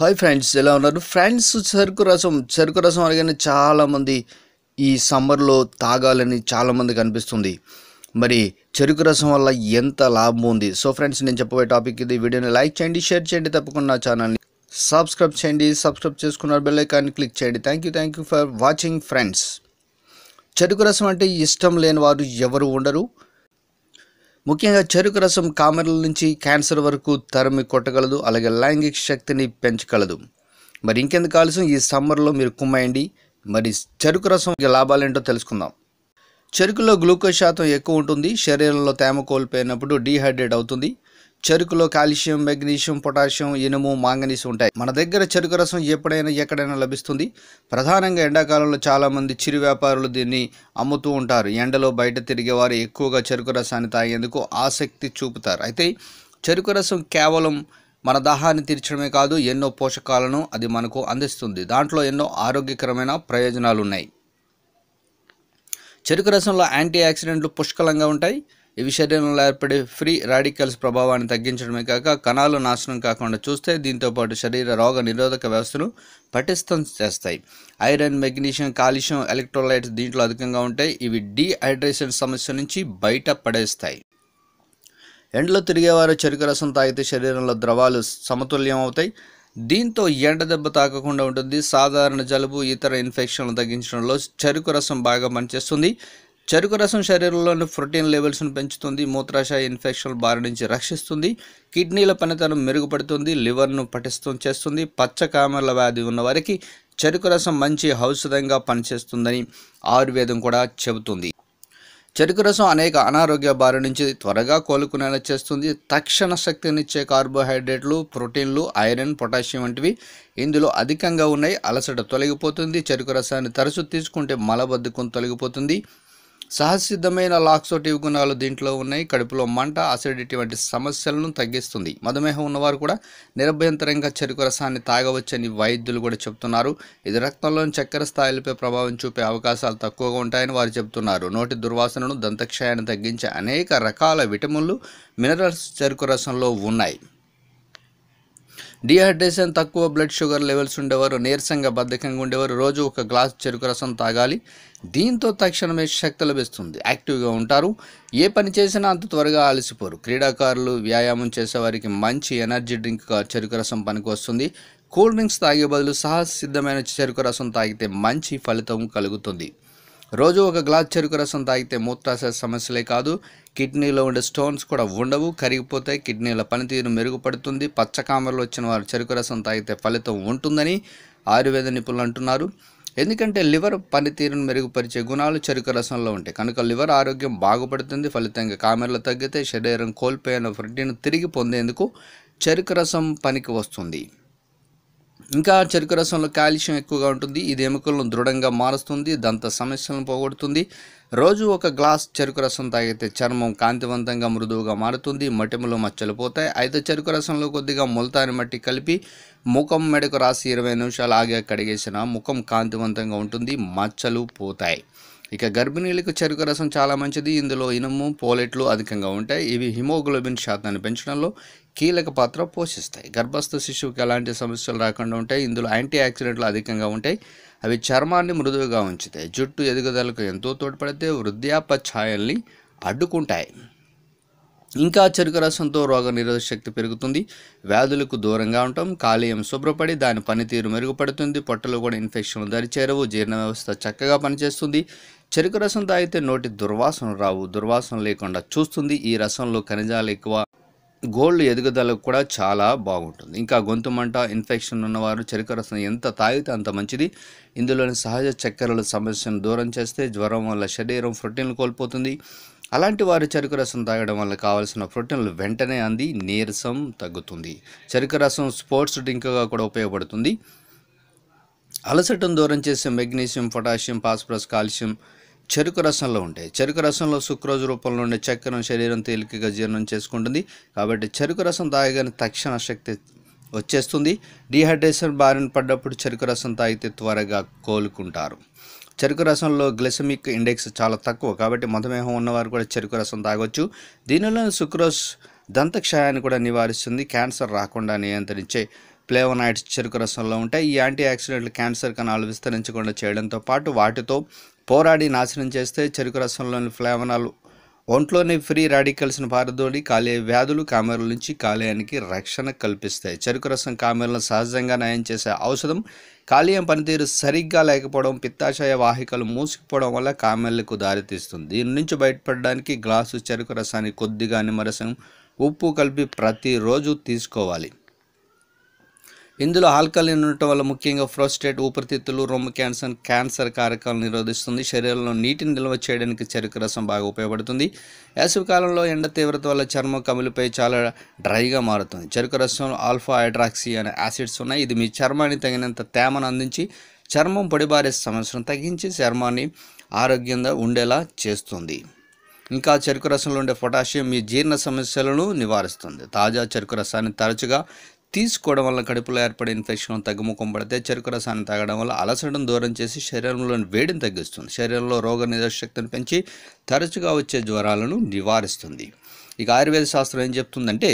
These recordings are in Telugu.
హాయ్ ఫ్రెండ్స్ ఎలా ఉన్నారు? ఫ్రెండ్స్ చెరుకు రసం చెరుకు రసం అనగానే చాలామంది ఈ సమ్మర్లో తాగాలని చాలామందికి అనిపిస్తుంది. మరి చెరుకు రసం వల్ల ఎంత లాభం ఉంది? సో ఫ్రెండ్స్ నేను చెప్పబోయే టాపిక్ ఇది. వీడియోని లైక్ చేయండి షేర్ చేయండి తప్పకుండా ఛానల్ని సబ్స్క్రైబ్ చేయండి సబ్స్క్రైబ్ చేసుకున్నారు బెల్ ఐకాన్ని క్లిక్ చేయండి. Thank you thank you for watching friends చెరుకు రసం అంటే ఇష్టం లేని వారు ఎవరు ఉండరు? ముఖ్యంగా చెరుకు రసం కామెరల నుంచి క్యాన్సర్ వరకు తరిమి కొట్టగలదు అలాగే లైంగిక శక్తిని పెంచగలదు. మరి ఇంకెందుకు ఆలస్యం? ఈ సమ్మర్లో మీరు కుమ్మయండి. మరి చెరుకు రసం లాభాలేంటో తెలుసుకుందాం. చెరుకులో గ్లూకోజ్ శాతం ఎక్కువ ఉంటుంది. శరీరంలో తేమ కోల్పోయినప్పుడు డీహైడ్రేట్ అవుతుంది. చెరుకులో కాల్షియం మెగ్నీషియం పొటాషియం ఇనుము మాంగనీస్ ఉంటాయి. మన దగ్గర చెరుకు రసం ఎప్పుడైనా ఎక్కడైనా లభిస్తుంది. ప్రధానంగా ఎండాకాలంలో చాలామంది చిరు వ్యాపారులు దీన్ని అమ్ముతూ ఉంటారు. ఎండలో బయట తిరిగేవారు ఎక్కువగా చెరుకు రసాన్ని తాగేందుకు ఆసక్తి చూపుతారు. అయితే చెరుకు రసం కేవలం మన దాహాన్ని తీర్చడమే కాదు ఎన్నో పోషకాలను అది మనకు అందిస్తుంది. దాంట్లో ఎన్నో ఆరోగ్యకరమైన ప్రయోజనాలు ఉన్నాయి చెరుకు రసంలో యాంటీ ఆక్సిడెంట్లు పుష్కలంగా ఉంటాయి. ఇవి శరీరంలో ఏర్పడే ఫ్రీ రాడికల్స్ ప్రభావాన్ని తగ్గించడమే కాక కణాలు నాశనం కాకుండా చూస్తే దీంతో పాటు శరీర రోగ నిరోధక వ్యవస్థను పటిష్టం చేస్తాయి. ఐరన్ మెగ్నీషియం కాల్షియం ఎలక్ట్రోలైట్స్ దీంట్లో అధికంగా ఉంటాయి. ఇవి డీహైడ్రేషన్ సమస్య నుంచి బయట పడేస్తాయి. ఎండలో తిరిగేవారు చెరుకు రసం తాగితే శరీరంలో ద్రవాలు సమతుల్యం అవుతాయి దీంతో ఎండ దెబ్బ తాకకుండా ఉంటుంది. సాధారణ జలుబు ఇతర ఇన్ఫెక్షన్లు తగ్గించడంలో చెరుకు రసం బాగా పనిచేస్తుంది. చెరుకు రసం శరీరంలోని ప్రోటీన్ లెవెల్స్ను పెంచుతుంది మూత్రాశయ ఇన్ఫెక్షన్ల బారి నుంచి రక్షిస్తుంది కిడ్నీల పనితనం మెరుగుపడుతుంది లివర్ను పటిష్టం చేస్తుంది పచ్చ కామెర్ల వ్యాధి ఉన్న వారికి చెరుకు రసం మంచి ఔషధంగా పనిచేస్తుందని ఆయుర్వేదం కూడా చెబుతుంది. చెరుకు రసం అనేక అనారోగ్య బారి నుంచి త్వరగా కోలుకునేలా చేస్తుంది. తక్షణ శక్తినిచ్చే కార్బోహైడ్రేట్లు ప్రోటీన్లు ఐరన్ పొటాషియం వంటివి ఇందులో అధికంగా ఉన్నాయి. అలసట తొలగిపోతుంది. చెరుకు రసాన్ని తరచు తీసుకుంటే మలబద్ధకం తొలగిపోతుంది. సహజసిద్ధమైన లాక్సోటివ్ గుణాలు దీంట్లో ఉన్నాయి. కడుపులో మంట అసిడిటీ వంటి సమస్యలను తగ్గిస్తుంది. మధుమేహం ఉన్నవారు కూడా నిరభ్యంతరంగా చెరుకు రసాన్ని తాగవచ్చని వైద్యులు కూడా చెప్తున్నారు ఇది రక్తంలోని చక్కెర స్థాయిలపై ప్రభావం చూపే అవకాశాలు తక్కువగా ఉంటాయని వారు చెబుతున్నారు. నోటి దుర్వాసనను దంతక్షయాన్ని తగ్గించే అనేక రకాల విటమిన్లు మినరల్స్ చెరుకు రసంలో ఉన్నాయి. డిహైడ్రేషన్ తక్కువ బ్లడ్ షుగర్ లెవెల్స్ ఉండేవారు నీరసంగా బద్ధకంగా ఉండేవారు. రోజు ఒక గ్లాస్ చెరుకు రసం తాగాలి. దీంతో తక్షణమే శక్తి లభిస్తుంది. యాక్టివ్గా ఉంటారు. ఏ పని చేసినా అంత త్వరగా అలసిపోరు. క్రీడాకారులు వ్యాయామం చేసేవారికి మంచి ఎనర్జీ డ్రింక్ చెరుకు రసం పనికి వస్తుంది కూల్ డ్రింక్స్ తాగే బదులు సహసిద్ధమైన చెరుకు రసం తాగితే మంచి ఫలితం కలుగుతుంది. రోజు ఒక గ్లాస్ చెరుకు రసం తాగితే మూత్రాశయ సమస్యలే కాదు. కిడ్నీలో ఉండే స్టోన్స్ కూడా ఉండవు కరిగిపోతాయి కిడ్నీల పనితీరు మెరుగుపడుతుంది. పచ్చకామరలు వచ్చిన వారు చెరుకు రసం తాగితే ఫలితం ఉంటుందని ఆయుర్వేద నిపుణులు అంటున్నారు. ఎందుకంటే లివర్ పనితీరును మెరుగుపరిచే గుణాలు చెరుకు రసంలో ఉంటాయి. కనుక లివర్ ఆరోగ్యం బాగుపడుతుంది ఫలితంగా కామెరలు తగ్గితే శరీరం కోల్పోయిన ఫ్రిడ్డిని తిరిగి పొందేందుకు చెరుకు రసం పనికి వస్తుంది. ఇంకా చెరుకు రసంలో కాల్షియం ఎక్కువగా ఉంటుంది. ఇది ఎముకలను దృఢంగా మారుస్తుంది దంత సమస్యలను పోగొడుతుంది. రోజు ఒక గ్లాస్ చెరుకు రసం తాగితే చర్మం కాంతివంతంగా మృదువుగా మారుతుంది మటిములు మచ్చలు పోతాయి. అయితే చెరుకు రసంలో కొద్దిగా ముల్తాని మట్టి కలిపి ముఖం మెడకు రాసి ఇరవై నిమిషాలు ఆగా కడిగేసిన ముఖం కాంతివంతంగా ఉంటుంది మచ్చలు పోతాయి. ఇక గర్భిణీలకు చెరుకు రసం చాలా మంచిది. ఇందులో ఇనుము పోలెట్లు అధికంగా ఉంటాయి. ఇవి హిమోగ్లోబిన్ శాతాన్ని పెంచడంలో కీలక పాత్ర పోషిస్తాయి. గర్భస్థ శిశువుకి ఎలాంటి సమస్యలు రాకుండా ఉంటాయి. ఇందులో యాంటీ ఆక్సిడెంట్లు అధికంగా ఉంటాయి. అవి చర్మాన్ని మృదువుగా ఉంచుతాయి. జుట్టు ఎదుగుదలకు ఎంతో తోడ్పడితే వృద్ధాప ఛాయల్ని అడ్డుకుంటాయి. ఇంకా చెరుకు రసంతో రోగ నిరోధక శక్తి పెరుగుతుంది. వ్యాధులకు దూరంగా ఉంటాం. కాలేయం శుభ్రపడి దాని పనితీరు మెరుగుపడుతుంది. పొట్టలో కూడా ఇన్ఫెక్షన్లు దరిచేరవు. జీర్ణ వ్యవస్థ చక్కగా పనిచేస్తుంది. చెరుకు రసం తాగితే నోటి దుర్వాసన రావు. దుర్వాసన లేకుండా చూస్తుంది. ఈ రసంలో ఖనిజాలు ఎక్కువ గోల్డ్ ఎదుగుదలకు కూడా చాలా బాగుంటుంది. ఇంకా గొంతు మంట ఇన్ఫెక్షన్ ఉన్నవారు చెరుకు రసం ఎంత తాగితే అంత మంచిది. ఇందులోని సహజ చక్కెరల సమస్యను దూరం చేస్తే జ్వరం వల్ల శరీరం ప్రోటీన్లు కోల్పోతుంది. అలాంటి వారు చెరుకు రసం తాగడం వల్ల కావాల్సిన ప్రోటీన్లు వెంటనే అంది నీరసం తగ్గుతుంది. చెరుకు రసం స్పోర్ట్స్ డ్రింక్గా కూడా ఉపయోగపడుతుంది. అలసటం దూరం చేసే మెగ్నీషియం పొటాషియం ఫాస్ఫరస్ కాల్షియం చెరుకు రసంలో ఉంటాయి. చెరుకు రసంలో సుక్రోజ్ రూపంలో ఉండే చక్కెరను శరీరం తేలికగా జీర్ణం చేసుకుంటుంది. కాబట్టి చెరుకు రసం తాగగానే తక్షణ శక్తి వచ్చేస్తుంది. డీహైడ్రేషన్ బారిన పడ్డప్పుడు చెరుకు రసం తాగితే త్వరగా కోలుకుంటారు. చెరుకు రసంలో గ్లెసమిక్ ఇండెక్స్ చాలా తక్కువ. కాబట్టి మధుమేహం ఉన్నవారు కూడా చెరుకు రసం తాగొచ్చు. దీనిలో సుక్రోజ్ దంతక్షయాన్ని కూడా నివారిస్తుంది. క్యాన్సర్ రాకుండా నియంత్రించే ఫ్లేవనాయిడ్స్ చెరుకు రసంలో ఉంటాయి. ఈ యాంటీ ఆక్సిడెంట్లు క్యాన్సర్ కణాలు విస్తరించకుండా చేయడంతో పాటు వాటితో పోరాడి నాశనం చేస్తే చెరుకు రసంలోని ఫ్లేవనాలు ఒంట్లోని ఫ్రీ రాడికల్స్ను పారదోడి కాలే వ్యాధులు కామెరల నుంచి కాలేయానికి రక్షణ కల్పిస్తాయి. చెరుకు రసం కామెరలను సహజంగా నయం చేసే ఔషధం కాలేయం పనితీరు సరిగ్గా లేకపోవడం పిత్తాశయ వాహికలు మూసుకుపోవడం వల్ల కామెర్లకు దారితీస్తుంది. దీని నుంచి బయటపడడానికి గ్లాసు చెరుకు రసాన్ని కొద్దిగా నిమ్మరసం ఉప్పు కలిపి ప్రతిరోజు తీసుకోవాలి. ఇందులో ఆల్కలిన్ ఉండటం వల్ల ముఖ్యంగా ప్రోస్టేట్ ఊపిరితిత్తులు రొమ్ము క్యాన్సర్ క్యాన్సర్ కారకాలను నిరోధిస్తుంది. శరీరంలో నీటిని నిల్వ చేయడానికి చెరుకు రసం బాగా ఉపయోగపడుతుంది. వేసవి కాలంలో ఎండ తీవ్రత వల్ల చర్మం కమిలిపై చాలా డ్రైగా మారుతుంది. చెరుకు రసం ఆల్ఫా హైడ్రాక్సీ అనే యాసిడ్స్ ఉన్నాయి. ఇది మీ చర్మాన్ని తగినంత తేమను అందించి చర్మం పొడిబారే సమస్యను తగ్గించి చర్మాన్ని ఆరోగ్యంగా ఉండేలా చేస్తుంది. ఇంకా చెరుకు రసంలో ఉండే పొటాషియం మీ జీర్ణ సమస్యలను నివారిస్తుంది. తాజా చెరుకు రసాన్ని తరచుగా తీసుకోవడం వల్ల కడుపులో ఏర్పడే ఇన్ఫెక్షన్ తగ్గుముఖం పడితే చెరుకు రసాన్ని తాగడం వల్ల అలసడం దూరం చేసి శరీరంలోని వేడిని తగ్గిస్తుంది. శరీరంలో రోగ నిరోధశక్తిని పెంచి తరచుగా వచ్చే జ్వరాలను నివారిస్తుంది. ఇక ఆయుర్వేద శాస్త్రం ఏం చెప్తుందంటే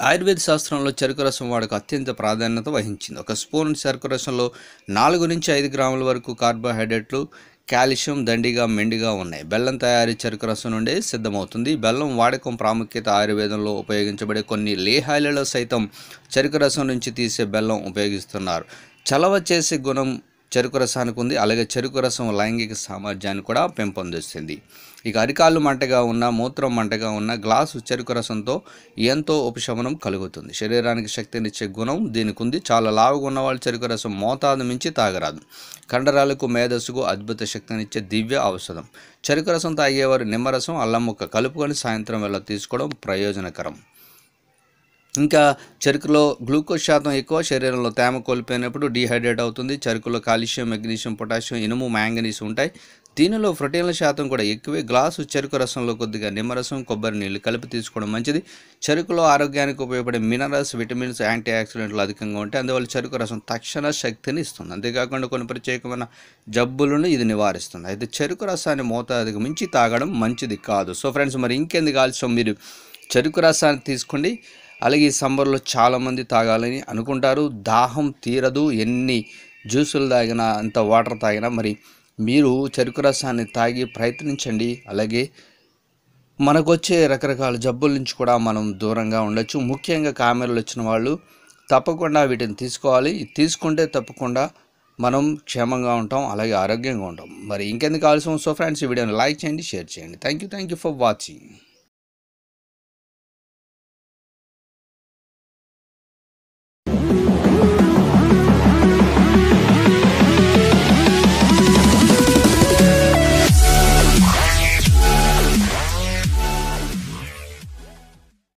ఆయుర్వేద శాస్త్రంలో చెరుకు రసం వాడకు అత్యంత ప్రాధాన్యత వహించింది. ఒక స్పూన్ చెరుకు రసంలో నాలుగు నుంచి ఐదు గ్రాముల వరకు కార్బోహైడ్రేట్లు కాల్షియం దండిగా మెండిగా ఉన్నాయి. బెల్లం తయారీ చెరుకు రసం నుండి సిద్ధమవుతుంది. బెల్లం వాడకం ప్రాముఖ్యత ఆయుర్వేదంలో ఉపయోగించబడే కొన్ని లేహాలలో సైతం చెరుకు రసం నుంచి తీసే బెల్లం ఉపయోగిస్తున్నారు. చలవ చేసే గుణం చెరుకు రసానికి ఉంది. అలాగే చెరుకు రసం లైంగిక సామర్థ్యాన్ని కూడా పెంపొందిస్తుంది. ఇక అరికాళ్ళు మంటగా ఉన్న మూత్రం మంటగా ఉన్న గ్లాసు చెరుకు రసంతో ఎంతో ఉపశమనం కలుగుతుంది. శరీరానికి శక్తినిచ్చే గుణం దీనికి ఉంది. చాలా లావుగా ఉన్న వాళ్ళు చెరుకు రసం మోతాదు మించి తాగరాదు. కండరాలకు మేధస్సుకు అద్భుత శక్తినిచ్చే దివ్య ఔషధం. చెరుకు రసం తాగేవారు నిమ్మరసం అల్లం ముక్క కలుపుకొని సాయంత్రం వేళ తీసుకోవడం ప్రయోజనకరం. ఇంకా చెరుకులో గ్లూకోజ్ శాతం ఎక్కువ శరీరంలో తేమ కోల్పోయినప్పుడు డీహైడ్రేట్ అవుతుంది. చెరుకులో కాల్షియం మెగ్నీషియం పొటాషియం ఇనుము మ్యాంగనీస్ ఉంటాయి. దీనిలో ప్రోటీన్ల శాతం కూడా ఎక్కువే. గ్లాసు చెరుకు రసంలో కొద్దిగా నిమ్మరసం కొబ్బరి నీళ్ళు కలిపి తీసుకోవడం మంచిది. చెరుకులో ఆరోగ్యానికి ఉపయోగపడే మినరల్స్ విటమిన్స్ యాంటీ ఆక్సిడెంట్లు అధికంగా ఉంటాయి. అందువల్ల చెరుకు రసం తక్షణ శక్తిని ఇస్తుంది. అంతేకాకుండా కొన్ని ప్రత్యేకమైన జబ్బులను ఇది నివారిస్తుంది. అయితే చెరుకు రసాన్ని మోతాదుకు మించి తాగడం మంచిది కాదు. సో ఫ్రెండ్స్ మరి ఇంకెందుకు ఆలస్యం? మీరు చెరుకు రసాన్ని తీసుకోండి. అలాగే ఈ సమ్మర్లో చాలామంది తాగాలని అనుకుంటారు. దాహం తీరదు. ఎన్ని జ్యూసులు తాగినా అంత వాటర్ తాగినా మరి మీరు చెరుకు రసాన్ని తాగి ప్రయత్నించండి. అలాగే మనకు వచ్చే రకరకాల జబ్బుల నుంచి కూడా మనం దూరంగా ఉండొచ్చు. ముఖ్యంగా కామెరలు వచ్చిన వాళ్ళు తప్పకుండా వీటిని తీసుకోవాలి. తీసుకుంటే తప్పకుండా మనం క్షేమంగా ఉంటాం అలాగే ఆరోగ్యంగా ఉంటాం. మరి ఇంకెందుకు కావాల్సిన సో ఫ్రెండ్స్ ఈ వీడియోని లైక్ చేయండి షేర్ చేయండి. Thank you thank you for watching